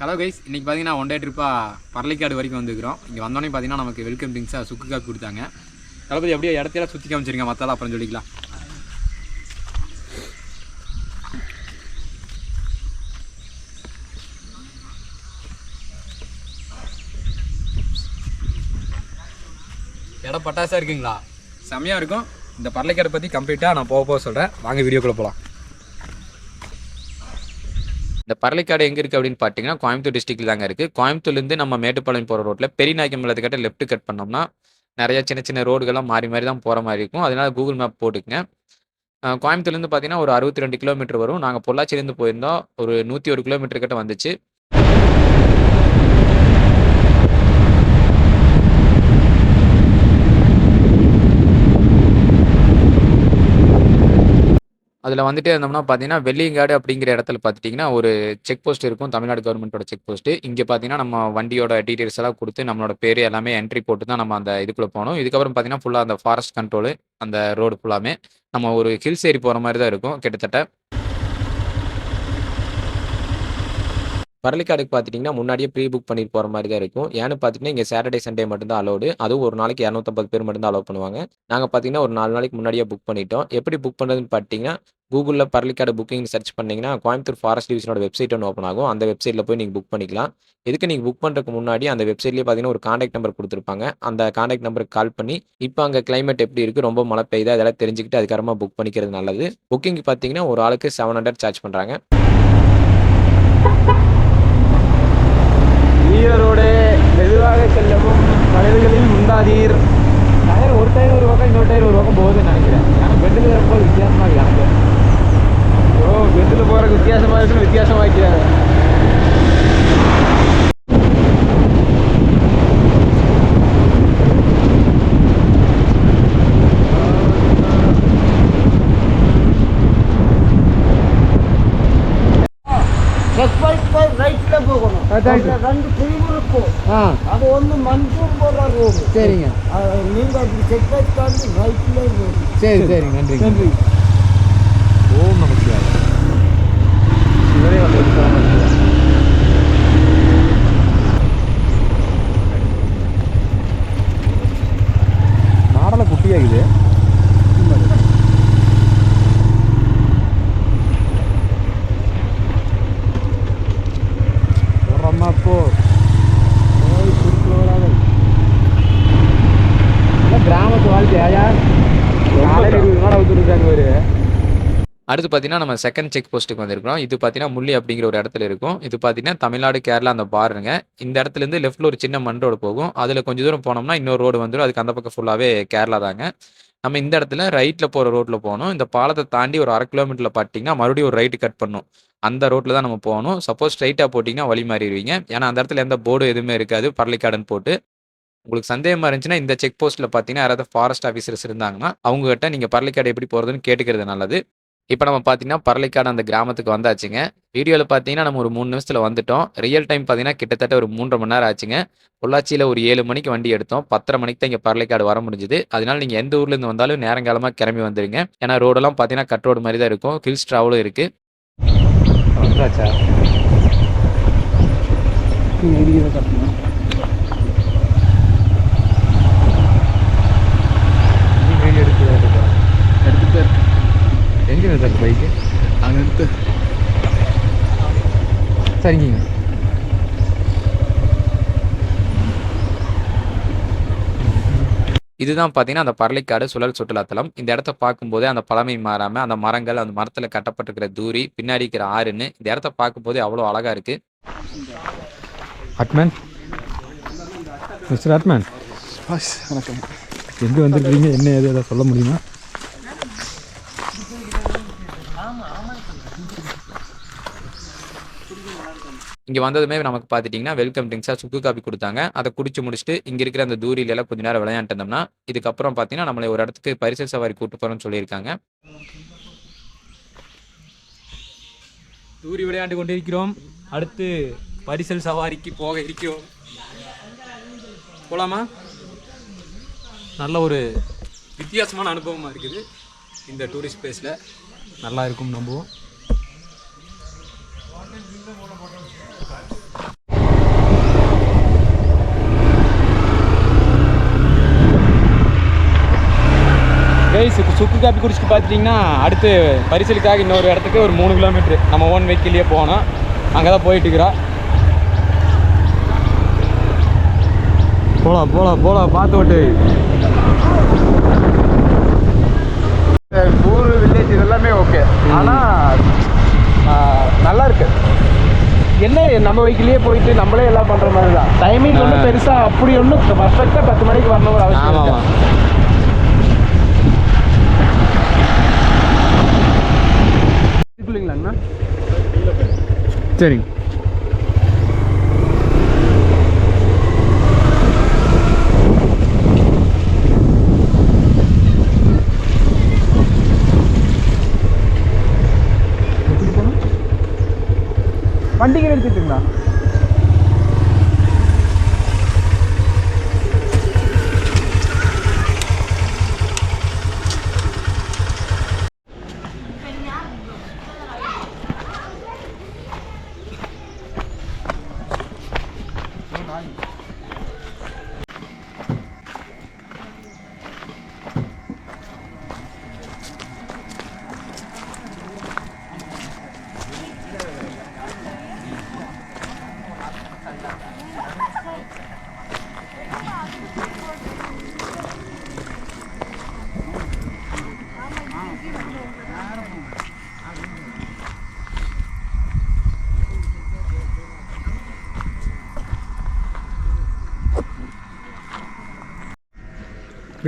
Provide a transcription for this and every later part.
Hello guys இன்றைக்கி பார்த்தீங்கன்னா one day ட்ரிப்பாக Paralikadu வரைக்கும் வந்துருக்கிறோம். இங்கே வந்தோடனே பார்த்தீங்கன்னா நமக்கு வெல்கம் ட்ரிங்க்ஸாக சுக்கு காப்பி கொடுத்தாங்க. தளபதி அப்படியே இடத்தையெல்லாம் சுற்றி காமிச்சிருங்க மற்றால அப்புறம் சொல்லிக்கலாம். இடம் பட்டாசாக இருக்குங்களா? செம்மையாக இருக்கும். இந்த பரளிக்காடு பற்றி கம்ப்ளீட்டாக நான் போக போக சொல்கிறேன் வாங்க வீடியோக்குள்ளே போகலாம் இந்த பரளிக்காடு எங்கே இருக்குது அப்படின்னு பார்த்தீங்கன்னா கோயம்புத்தூர் டிஸ்ட்ரிக்ட்ல தாங்க இருக்குது கோயம்புத்தூர்லேருந்து நம்ம மேட்டுப்பாளையம் போகிற ரோட்டில் பெரியநாயக்கம் கிட்ட லெஃப்ட் கட் பண்ணோம்னா நிறைய சின்ன சின்ன ரோடுகள்லாம் மாறி மாறி தான் போகிற மாதிரி இருக்கும். அதனால கூகுள் மேப் போட்டுக்கங்க. கோயம்புத்தூர்லேருந்து பார்த்தீங்கன்னா ஒரு அறுபத்தி ரெண்டு கிலோமீட்டர் வரும். நாங்கள் பொள்ளாச்சிலேருந்து போயிருந்தோம். ஒரு நூற்றி ஒரு கிலோமீட்டர் கிட்ட வந்துச்சு. அதில் வந்துட்டு இருந்தோம்னா பார்த்தீங்கன்னா வெள்ளியங்காடு அப்படிங்கிற இடத்துல பார்த்துட்டிங்கன்னா ஒரு செக் போஸ்ட் இருக்கும். தமிழ்நாடு கவர்மெண்ட்டோட செக் போஸ்ட்டு இங்கே பார்த்தீங்கன்னா நம்ம வண்டியோட டீட்டெயில்ஸ் எல்லாம் கொடுத்து நம்மளோட பேர் எல்லாமே என்ட்ரி போட்டு தான் நம்ம அந்த இதுக்குள்ளே போகணும். இதுக்கப்புறம் பார்த்தீங்கன்னா ஃபுல்லாக அந்த ஃபாரஸ்ட் கண்ட்ரோலு அந்த ரோடு ஃபுல்லாமே நம்ம ஒரு ஹில்ஸ் ஏறி போகிற மாதிரி தான் இருக்கும் கிட்டத்தட்ட. பரளிக்காடுக்கு பார்த்துட்டிங்கன்னா முன்னாடியே ப்ரீ புக் பண்ணிட்டு போகிற மாதிரி தான் இருக்கும். ஏன்னு பார்த்தீங்கன்னா இங்கே சாட்டர்டே சண்டே மட்டும்தான் அலோடு அதுவும் ஒரு நாளைக்கு இரநூத்தம்பது பேர் மட்டும்தான் அலோவ் பண்ணுவாங்க. நாங்கள் பார்த்தீங்கன்னா ஒரு நாலு நாளைக்கு முன்னாடியே புக் பண்ணிட்டோம். எப்படி புக் பண்ணுறதுன்னு பார்த்தீங்கன்னா கூகுளில் பரளிக்காடு புக்கிங் சர்ச் பண்ணிங்கன்னா கோயம்புத்தூர் ஃபாரஸ்ட் டிவிஷனோட வெப்சைட் ஒன்று ஓப்பன் ஆகும். அந்த வெப்சைட்டில் போய் நீங்கள் புக் பண்ணிக்கலாம். இதுக்கு நீங்கள் புக் பண்ணுறதுக்கு முன்னாடி அந்த வெப்சைட்லேயே பார்த்தீங்கன்னா ஒரு காண்டாக்ட் நம்பர் கொடுத்துருப்பாங்க. அந்த காண்டாக்ட் நம்பருக்கு கால் பண்ணி இப்போ அங்கே கிளைமேட் எப்படி இருக்குது ரொம்ப மழை பெய்யுது அதெல்லாம் தெரிஞ்சுக்கிட்டு அதுக்கப்புறமா புக் பண்ணிக்கிறது நல்லது. புக்கிங் பார்த்தீங்கன்னா ஒரு ஆளுக்கு செவன் ஹண்ட்ரட் சார்ஜ் பண்ணுறாங்க சரி சரி நன்றி நன்றி ஓம் நம சிவாய சிவரே வந்து மாடலை குட்டியாகுது போ கிராமத்து வாழ்க்கையா காலையில் இருபது மாடம் விட்டுருக்காங்க ஒரு அடுத்து பார்த்தீங்கன்னா நம்ம செகண்ட் செக் போஸ்ட்டுக்கு வந்திருக்கிறோம். இது பார்த்தீங்கன்னா முள்ளி அப்படிங்கிற ஒரு இடத்துல இருக்கும். இது பார்த்தீங்கன்னா தமிழ்நாடு கேரளா அந்த பாருங்க இந்த இடத்துலேருந்து லெஃப்ட்டில் ஒரு சின்ன மண் ரோடு போகும். அதில் கொஞ்சம் தூரம் போனோம்னா இன்னொரு ரோடு வந்துடும். அதுக்கு அந்த பக்கம் ஃபுல்லாகவே கேரளா தாங்க. நம்ம இந்த இடத்துல ரைட்டில் போகிற ரோட்டில் போகணும். இந்த பாலத்தை தாண்டி ஒரு அரை கிலோமீட்டரில் பார்த்தீங்கன்னா மறுபடியும் ஒரு ரைட்டு கட் பண்ணும். அந்த ரோட்டில் தான் நம்ம போகணும். சப்போஸ் ஸ்ட்ரைட்டாக போட்டிங்கன்னா வழி மாறிடுவீங்க. ஏன்னா அந்த இடத்துல எந்த போர்டு எதுவுமே இருக்காது. பரளிக்காடுன்னு போட்டு. உங்களுக்கு சந்தேகமாக இருந்துச்சுன்னா இந்த செக் போஸ்ட்டில் பார்த்தீங்கன்னா யாராவது ஃபாரஸ்ட் ஆஃபீஸர்ஸ் இருந்தாங்கன்னா அவங்ககிட்ட நீங்கள் பரளிக்காடு எப்படி போகிறதுன்னு கேட்டுக்கிறது நல்லது. இப்போ நம்ம பார்த்தீங்கன்னா பரளிக்காடு அந்த கிராமத்துக்கு வந்தாச்சுங்க. வீடியோவில் பார்த்தீங்கன்னா நம்ம ஒரு மூணு நிமிஷத்தில் வந்துட்டோம். ரியல் டைம் பார்த்தீங்கன்னா கிட்டத்தட்ட ஒரு மூன்றரை மணி நேரம் ஆச்சுங்க. பொள்ளாச்சியில் ஒரு ஏழு மணிக்கு வண்டி எடுத்தோம். பத்தரை மணிக்கு தான் இங்கே பரளிக்காடு வர முடிஞ்சுது. அதனால நீங்கள் எந்த ஊர்லேருந்து வந்தாலும் நேரங்காலமாக கிளம்பி வந்துடுங்க ஏன்னா ரோடெல்லாம் பார்த்தீங்கன்னா கட் ரோடு மாதிரி தான் இருக்கும். ஹில்ஸ் ட்ராவலும் இருக்குது பைக்கு அங்கே எடுத்து சரிங்க இதுதான் பார்த்தீங்கன்னா அந்த பரளிக்காடு சுழல் சுற்றுலாத்தலம் இந்த இடத்த பார்க்கும்போதே அந்த பழமை மாறாமல் அந்த மரங்கள் அந்த மரத்தில் கட்டப்பட்டிருக்கிற தூரி பின்னாடி இருக்கிற ஆறுன்னு இந்த இடத்த பார்க்கும்போதே அவ்வளோ அழகாக இருக்குது அட்மேன் மிஸ்டர் அட்மேன் வணக்கம். எங்கே வந்திருக்கீங்க என்ன ஏது எதாவது சொல்ல முடியுமா? இங்கே வந்ததுமே நமக்கு பார்த்துட்டிங்கன்னா வெல்கம் ட்ரிங்க்ஸாக சுக்கு காப்பி கொடுத்தாங்க. அதை குடிச்சு முடிச்சுட்டு இங்கே இருக்கிற அந்த தூரியில எல்லாம் கொஞ்ச நேரம் விளையாண்டுருந்தோம்னா இதுக்கப்புறம் பார்த்தீங்கன்னா நம்மளை ஒரு இடத்துக்கு பரிசல் சவாரி கூட்டு போகிறோம்னு சொல்லியிருக்காங்க. தூரி விளையாண்டு கொண்டிருக்கிறோம். அடுத்து பரிசல் சவாரிக்கு போக இருக்கிறோம். போகலாமா நல்ல ஒரு வித்தியாசமான அனுபவமாக இருக்குது. இந்த டூரிஸ்ட் பிளேஸில் நல்லா இருக்கும் நம்புவோம். கைஸ் சுக்கு காப்பி குடிச்சிட்டு பார்த்துட்டிங்கன்னா அடுத்து பரிசலுக்காக இன்னொரு இடத்துக்கு ஒரு மூணு கிலோமீட்ரு நம்ம ஓன் வெஹிக்கிள்லேயே போனோம் அங்கே தான் போயிட்டு இருக்கிறோம். போகலாம் போகலாம் போகலாம் பார்த்து ஓட்டு. ஊர் வில்லேஜ் இதெல்லாமே ஓகே ஆனால் நல்லா இருக்கு. என்ன நம்ம வெஹிக்கிள்லேயே போயிட்டு நம்மளே எல்லாம் பண்ணுற மாதிரி தான் டைமிங் ஒன்றும் பெருசாக அப்படி ஒன்றும் பர்ஃபெக்டாக பத்து மணிக்கு வரணும் ஒரு அவசியம் இருக்குல்லைங்களாண்ணா சரிங்க வண்டிக்கு எடுத்துட்டுங்களா?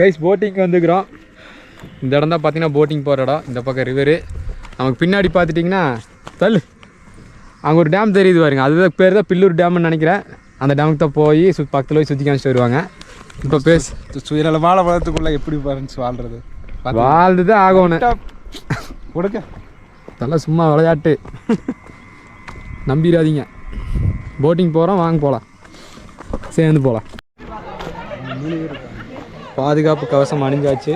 கைஸ் போட்டிங்க்கு வந்துக்கிறோம். இந்த இடம் தான் பார்த்தீங்கன்னா போட்டிங் போகிற இடம். இந்த பக்கம் ரிவரு நமக்கு பின்னாடி பார்த்துட்டிங்கன்னா தள்ளு அங்கே ஒரு டேம் தெரியுது பாருங்க. அதுதான் பேர் தான் பில்லூர் டேம்னு நினைக்கிறேன். அந்த டேமுக்கு தான் போய் சு பக்கத்தில் போய் சுற்றி காமிச்சிட்டு வருவாங்க. இப்போ பேசு. சுயநல வாழை எப்படி பாருங்க வாழ்றது. வாழ்ந்து தான் ஆகணும். கொடுக்க அதெல்லாம் சும்மா விளையாட்டு. நம்பிடாதீங்க போட்டிங் போகிறோம் வாங்க போகலாம் சேர்ந்து போகலாம் பாதுகாப்பு கவசம் அணிஞ்சாச்சு.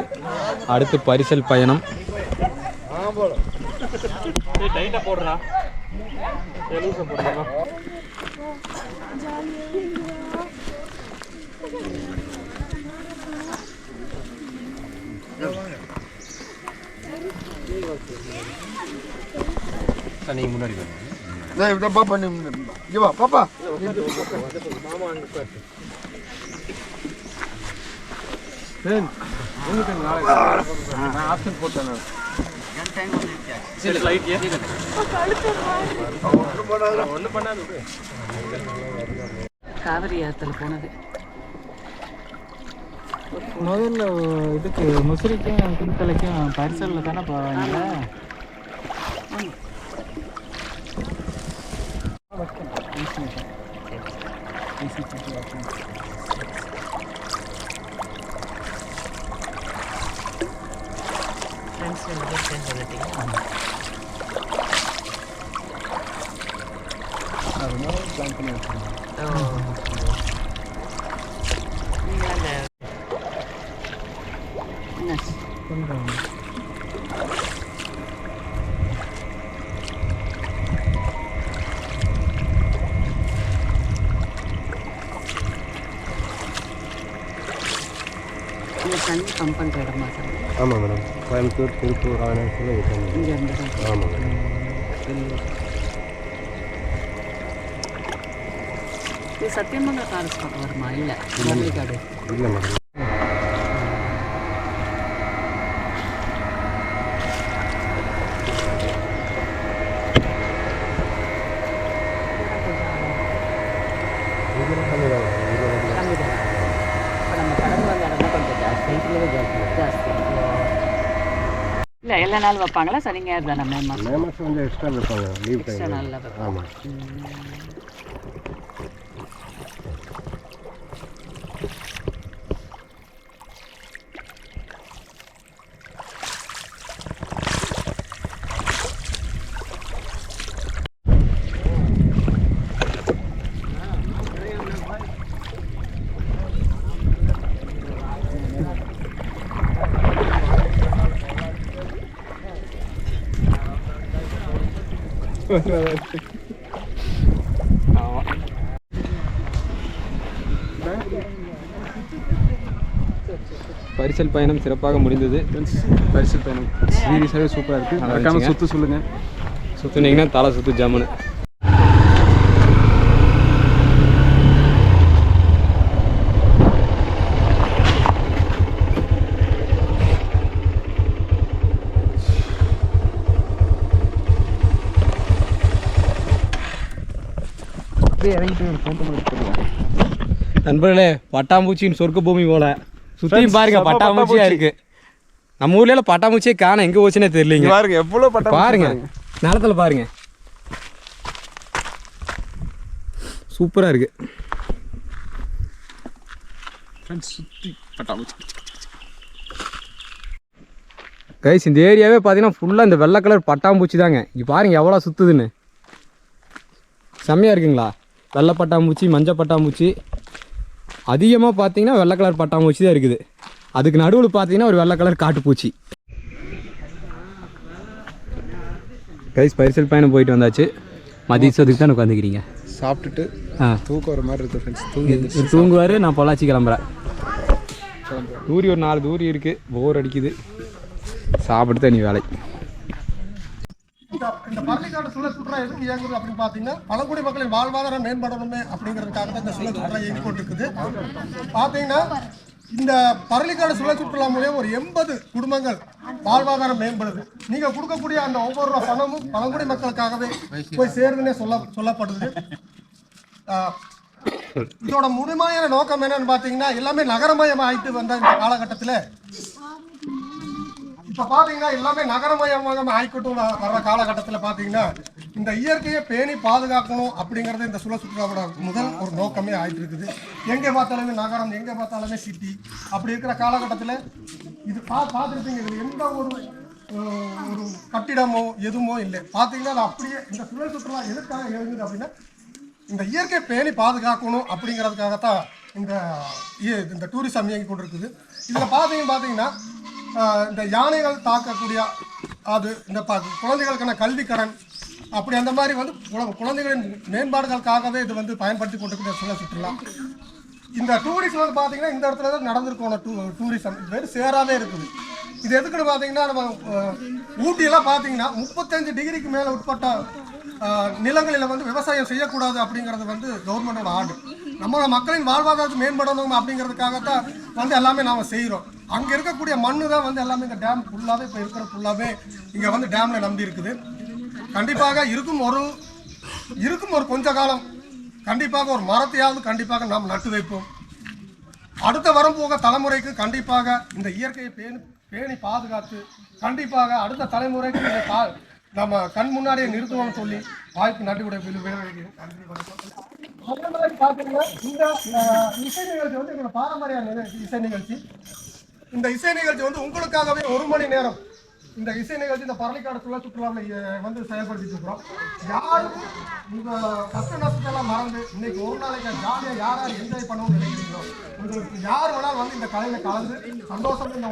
அடுத்து பரிசல் பயணம். பாப்பா நீ இங்க வா பாப்பா காவிரி ஆற்றுல போனது. முதல்ல இதுக்கு முசிறிக்கும் குந்தலைக்கும் பரிசலில் தானே போவாங்க ஃப்ரெண்ட்ஸ் ரெண்டு பேர் சேர்ந்து வந்துட்டீங்க ஓ நீங்க அந்த என்னாச்சு? இந்த தண்ணி பம்ப் பண்ணுற இடமா சார் ஆமாம் மேடம் கோயம்புத்தூர் திருப்பூர் ராமநாதபுரம் இது தண்ணி இங்கே இருந்து தான் ஆமாம் மேடம் இது சத்தியமங்கல ஃபாரஸ்ட் பக்கம் வருமா இல்லை காடு இல்லை மேடம் கம்மி தான் இப்போ நம்ம கடந்து வந்த இடம் தான் கொஞ்சம் ஜாஸ்தி ஜாஸ்தி இல்லை எல்லா நாள் வைப்பாங்களா? சனி ஞாயிறு தானே மே மாதம் மே மாதம் வந்து எக்ஸ்ட்ரா வைப்பாங்க லீவ் டைம் ஆமாம் பரிசல் பயணம் சிறப்பாக முடிந்தது. பரிசல் பயணம். சீரியஸாகவே சூப்பராக இருக்குது நல்லா மறக்காம இருந்துச்சுங்க. சுற்று சொல்லுங்கள் சுற்றுனீங்கன்னா தலை சுற்று ஜம்முன்னு நண்பர்களே பட்டாம்பூச்சியின் சொர்க்க பூமி போல சுற்றியும் பாருங்க பட்டாம்பூச்சியா பட்டாம்பூச்சி. இருக்கு. நம்ம ஊர்ல பட்டாம்பூச்சியே காண எங்க போச்சுன்னே தெரியலீங்க. பாருங்க எவ்வளோ பட்டம் பாருங்க. நிலத்துல பாருங்க. சூப்பரா இருக்கு. கைஸ் இந்த ஏரியாவே பார்த்தீங்கன்னா ஃபுல்லாக இந்த வெள்ளை கலர் பட்டாம்பூச்சி தாங்க. இங்கே பாருங்க எவ்வளோ சுற்றுதுன்னு செம்மையாக இருக்குங்களா? வெள்ளை பட்டாம்பூச்சி மஞ்சள் பட்டாம்பூச்சி அதிகமாக பார்த்தீங்கன்னா வெள்ளை கலர் பட்டாம்பூச்சி தான் இருக்குது. அதுக்கு நடுவில் பார்த்தீங்கன்னா ஒரு வெள்ளை கலர் காட்டுப்பூச்சி. கைஸ் பரிசல் பயணம் போயிட்டு வந்தாச்சு. மதியத்துக்கு தான் உட்காந்துக்கிறீங்க. சாப்பிட்டுட்டு தூக்கம் வர மாதிரி இருக்குது ஃப்ரெண்ட்ஸ் தூங்கி தூங்குவார் நான் பொள்ளாச்சி கிளம்புறேன். தூரி ஒரு நாலு தூரி இருக்குது போர் அடிக்குது. சாப்பிட்டு தனி வேலை. இந்த தமிழ்நாடு சுழல் சுற்றுலா எதுக்கு இயங்குது அப்படின்னு பார்த்தீங்கன்னா பழங்குடி மக்களின் வாழ்வாதாரம் மேம்படணுமே அப்படிங்கிறதுக்காக தான் இந்த சுழல் சுற்றுலா இயங்கி கொண்டிருக்குது பார்த்தீங்கன்னா இந்த பரளிக்காடு சுழல் சுற்றுலா மூலியம் ஒரு எண்பது குடும்பங்கள் வாழ்வாதாரம் மேம்படுது. நீங்க கொடுக்கக்கூடிய அந்த ஒவ்வொரு ரூபா பணமும் பழங்குடி மக்களுக்காகவே போய் சேருதுன்னே சொல்ல சொல்லப்படுது. இதோட முழுமையான நோக்கம் என்னன்னு பார்த்தீங்கன்னா எல்லாமே நகரமயம் ஆயிட்டு வந்த இந்த காலகட்டத்தில் இப்ப பாத்தீங்கன்னா எல்லாமே நகரமயமாக ஆய்க்கட்டும் வர்ற காலகட்டத்தில் பாத்தீங்கன்னா இந்த இயற்கையை பேணி பாதுகாக்கணும் அப்படிங்கறது இந்த சுழல் சுற்றுலாவோட முதல் ஒரு நோக்கமே ஆயிட்டு இருக்குது எங்க பார்த்தாலுமே நகரம் எங்க பார்த்தாலுமே சிட்டி அப்படி இருக்கிற காலகட்டத்தில் இது பா பார்த்துருப்பீங்க இதுல எந்த ஒரு ஒரு கட்டிடமோ எதுவுமோ இல்லை. பார்த்தீங்கன்னா அது அப்படியே இந்த சுழல் சுற்றுலா எதுக்காக எழுந்தது அப்படின்னா இந்த இயற்கை பேணி பாதுகாக்கணும் அப்படிங்கிறதுக்காகத்தான் இந்த இந்த டூரிசம் இயங்கி கொண்டிருக்குது. இதில் பார்த்தீங்க பார்த்தீங்கன்னா இந்த யானைகள் தாக்கக்கூடிய அது இந்த ப குழந்தைகளுக்கான கல்விக்கடன் அப்படி அந்த மாதிரி வந்து குழந்தைகளின் மேம்பாடுகளுக்காகவே இது வந்து பயன்படுத்தி கொண்டிருக்கிற சுழல் சுற்றுலா. இந்த டூரிசம் வந்து பார்த்தீங்கன்னா இந்த இடத்துல தான் நடந்திருக்கோம் டூ டூரிசம் இது வெறும் சேராகவே இருக்குது. இது எதுக்குன்னு பார்த்தீங்கன்னா நம்ம ஊட்டியெல்லாம் பார்த்தீங்கன்னா முப்பத்தஞ்சு டிகிரிக்கு மேலே உட்பட்ட நிலங்களில் வந்து விவசாயம் செய்யக்கூடாது அப்படிங்கிறது வந்து கவர்மெண்டோட ஆர்டர் நம்ம மக்களின் வாழ்வாதாரத்தை மேம்படணும் அப்படிங்கிறதுக்காகத்தான் வந்து எல்லாமே நாம் செய்கிறோம் அங்கே இருக்கக்கூடிய மண்ணு தான் வந்து எல்லாமே இந்த டேம் ஃபுல்லாகவே இப்போ இருக்கிற ஃபுல்லாகவே இங்கே வந்து டேமில் நம்பி இருக்குது. கண்டிப்பாக இருக்கும் ஒரு இருக்கும் ஒரு கொஞ்ச காலம் கண்டிப்பாக ஒரு மரத்தையாவது கண்டிப்பாக நாம் நட்டு வைப்போம். அடுத்த வரம்போக தலைமுறைக்கு கண்டிப்பாக இந்த இயற்கையை பேணி பேணி பாதுகாத்து கண்டிப்பாக அடுத்த தலைமுறைக்கு இந்த பா நம்ம கண் முன்னாடியே நிறுத்துவோம்னு சொல்லி வாய்ப்பு விட விளைவிக்கிறேன் அதே மாதிரி பார்த்தீங்கன்னா இந்த இசை நிகழ்ச்சி வந்து எங்களோட பாரம்பரிய இசை நிகழ்ச்சி. இந்த இசை நிகழ்ச்சி வந்து உங்களுக்காகவே ஒரு மணி நேரம் இந்த இசை நிகழ்ச்சி இந்த பரளிக்காடு சுழல் சுற்றுலாவில் வந்து செயல்படுத்திட்டு இருக்கிறோம். யாரும் உங்க கஷ்ட நஷ்டத்தெல்லாம் மறந்து இன்னைக்கு ஒரு நாளைக்கு ஜாலியாக யார் யார் என்ஜாய் பண்ணணும்னு நினைக்கிறீங்களோ உங்களுக்கு யார் வேணாலும் வந்து இந்த கலையில கலந்து சந்தோஷம் இந்த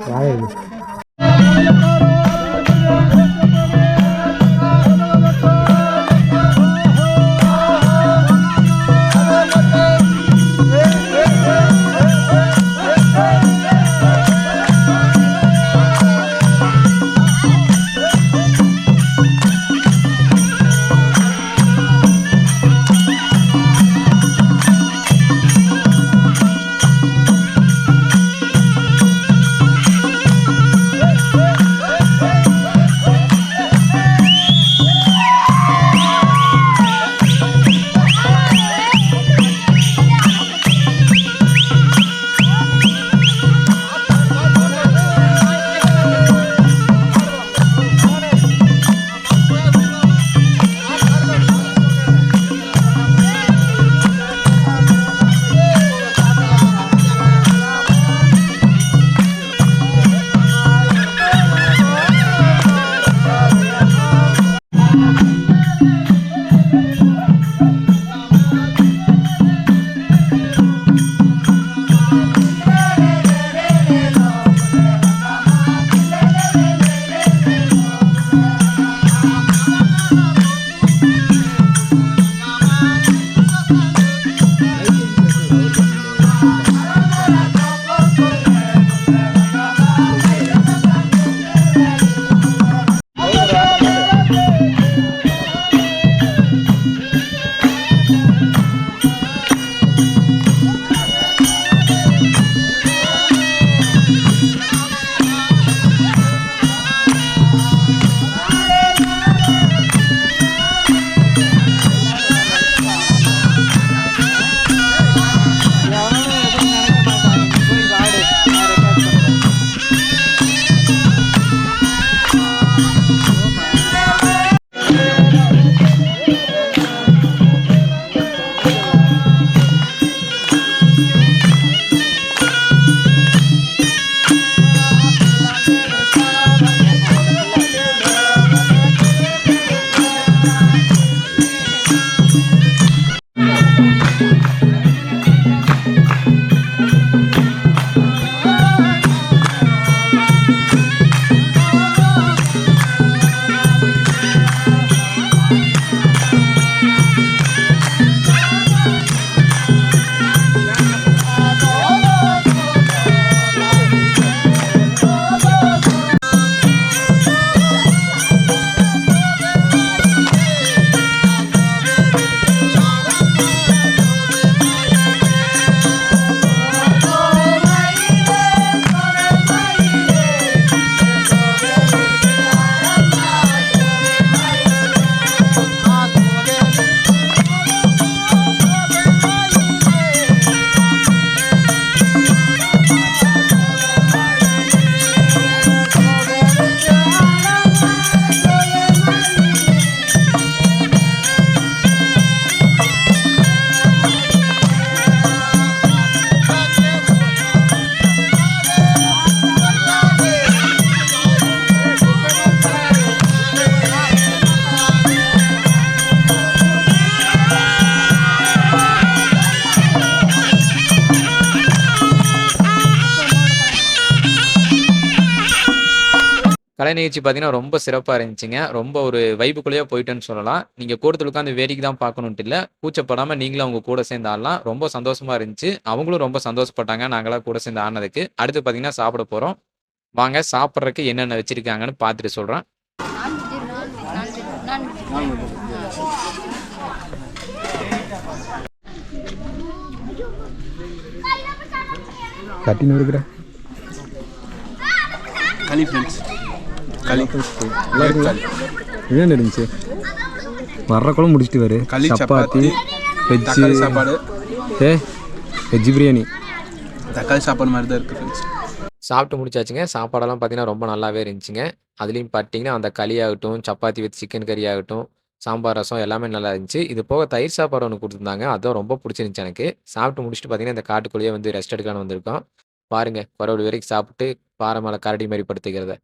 கலை நிகழ்ச்சி பார்த்தீங்கன்னா ரொம்ப சிறப்பாக இருந்துச்சுங்க. ரொம்ப ஒரு வைப்புக்குள்ளேயே போயிட்டேன்னு சொல்லலாம். நீங்கள் கூட்டத்தில் உட்காந்து வேடிக்கை தான் பார்க்கணுன்ட்டு இல்லை. கூச்சப்படாமல் நீங்களும் அவங்க கூட சேர்ந்து ஆடலாம். ரொம்ப சந்தோஷமா இருந்துச்சு. அவங்களும் ரொம்ப சந்தோஷப்பட்டாங்க. நாங்களாம் கூட சேர்ந்து ஆடினதுக்கு. அடுத்து பார்த்தீங்கன்னா சாப்பிட போகிறோம் வாங்க சாப்பிட்றதுக்கு என்னென்ன வச்சுருக்காங்கன்னு பார்த்துட்டு சொல்கிறேன் கட்டின்னு இருக்கிற களி ஃப்ரெண்ட்ஸ் களி நல்லா இருக்குங்களா என்ன இருந்துச்சு வர்ற குழம்பு முடிச்சிட்டு வரு. சப்பாத்தி வெஜ்ஜு தக்காளி சாப்பாடு. ஏ வெஜ்ஜு பிரியாணி. தக்காளி சாப்பாடு மாதிரி தான் இருக்குது சாப்பிட்டு முடிச்சாச்சுங்க. சாப்பாடெல்லாம் பார்த்தீங்கன்னா ரொம்ப நல்லாவே இருந்துச்சுங்க. அதுலேயும் பார்த்தீங்கன்னா அந்த களி ஆகட்டும் சப்பாத்தி வித் சிக்கன் கறி ஆகட்டும் சாம்பார் ரசம் எல்லாமே நல்லா இருந்துச்சு. இது போக தயிர் சாப்பாடு ஒன்று கொடுத்துருந்தாங்க. அதுவும் ரொம்ப பிடிச்சிருந்துச்சு எனக்கு. சாப்பிட்டு முடிச்சுட்டு பார்த்தீங்கன்னா இந்த காட்டுக்குள்ளேயே வந்து ரெஸ்ட் எடுக்கலாம்னு வந்திருக்கோம். பாருங்க குறவு வரைக்கும் சாப்பிட்டு பாறை மேலே கரடி மாதிரி படுத்துக்கிறத.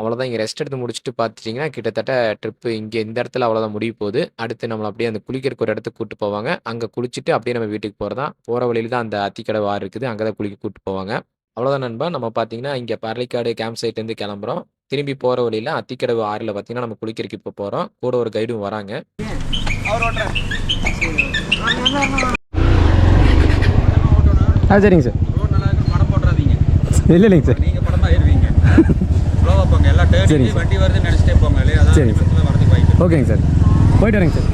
அவ்வளோதான் இங்கே ரெஸ்ட் எடுத்து முடிச்சுட்டு பார்த்துட்டிங்கன்னா கிட்டத்தட்ட ட்ரிப்பு இங்கே இந்த இடத்துல அவ்வளோதான் முடிய போகுது. அடுத்து நம்மளை அப்படியே அந்த குளிக்கிறதுக்கு ஒரு இடத்துக்கு கூட்டு போவாங்க. அங்கே குளிச்சுட்டு அப்படியே நம்ம வீட்டுக்கு போகிறதான் போகிற வழியில தான் அந்த அத்திக்கடை ஆறு இருக்குது. அங்கே தான் குளிக்க கூட்டு போவாங்க. அவ்வளோதான் நண்பா. நம்ம பார்த்தீங்கன்னா இங்கே பரளிக்காடு கேம்ப் சைட்லேருந்து கிளம்புறோம். திரும்பி போகிற வழியில் அத்திக்கடவு ஆறில் பார்த்தீங்கன்னா நம்ம குளிக்கிறதுக்கு இப்போ போகிறோம் கூட ஒரு கைடும் வராங்க. ஆ சரிங்க சார். இல்லை இல்லைங்க சார். நீங்கள் படம் தான் ஏறுவீங்க. ஸ்லோவாக போங்க. எல்லா சார். வண்டி வருதுன்னு நினச்சிட்டே போங்க. இல்லையா? சார். ஓகேங்க சார். போயிட்டு வரேங்க சார்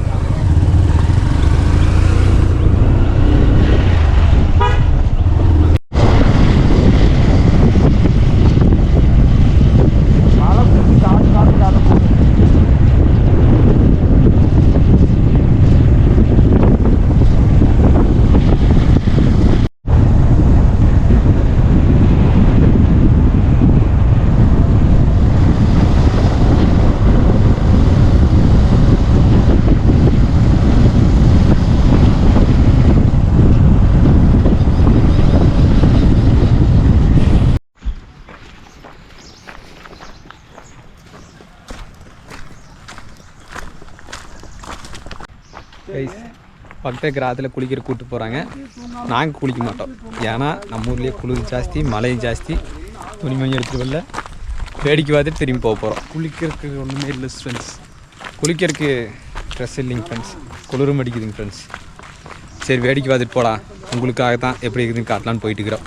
கைஸ் பக்கத்து கிராமத்தில் குளிக்கிற கூட்டு போகிறாங்க நாங்கள் குளிக்க மாட்டோம். ஏன்னா நம்ம ஊர்லேயே குளிர் ஜாஸ்தி மழை ஜாஸ்தி. துணி மணி எடுத்துகிட்டு வரல. வேடிக்கை பார்த்துட்டு திரும்பி போக போகிறோம் குளிக்கிறதுக்கு ஒன்றுமே இல்லை ஃப்ரெண்ட்ஸ் குளிக்கிறதுக்கு ட்ரெஸ் இல்லைங்க ஃப்ரெண்ட்ஸ் குளிரும் அடிக்குதுங்க ஃப்ரெண்ட்ஸ் சரி வேடிக்கை பார்த்துட்டு போடா உங்களுக்காக தான் எப்படி இருக்குதுன்னு காட்டலான்னு போயிட்டு இருக்கிறோம்.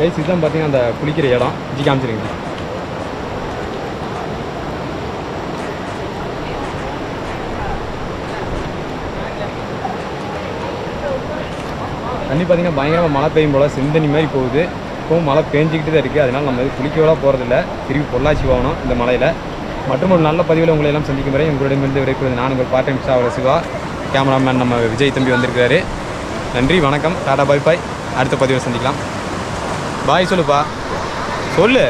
கைஸ் இதுதான் பார்த்தீங்கன்னா அந்த குளிக்கிற இடம். ஜி காமிச்சிருங்க. தண்ணி பார்த்தீங்கன்னா பயங்கரமாக மழை பெய்யும் போல் சிந்தனி மாதிரி போகுது. இப்போவும் மழை பெஞ்சிக்கிட்டு தான் இருக்குது அதனால் நம்ம குளிக்கவெல்லாம் போகிறதில்ல திரும்பி பொள்ளாச்சி போகணும் இந்த மலையில். மற்றும் ஒரு நல்ல பதிவில் உங்களை எல்லாம் சந்திக்கும் வரை உங்களிடமிருந்து விரைக்கிறது நான் உங்கள் பார்ட் டைம் சாவர சிவா. கேமராமேன் நம்ம விஜய் தம்பி வந்திருக்காரு நன்றி வணக்கம். டாடா பாய் பாய் அடுத்த பதிவில் சந்திக்கலாம். பாய் சொல்லுப்பா. சொல்லு.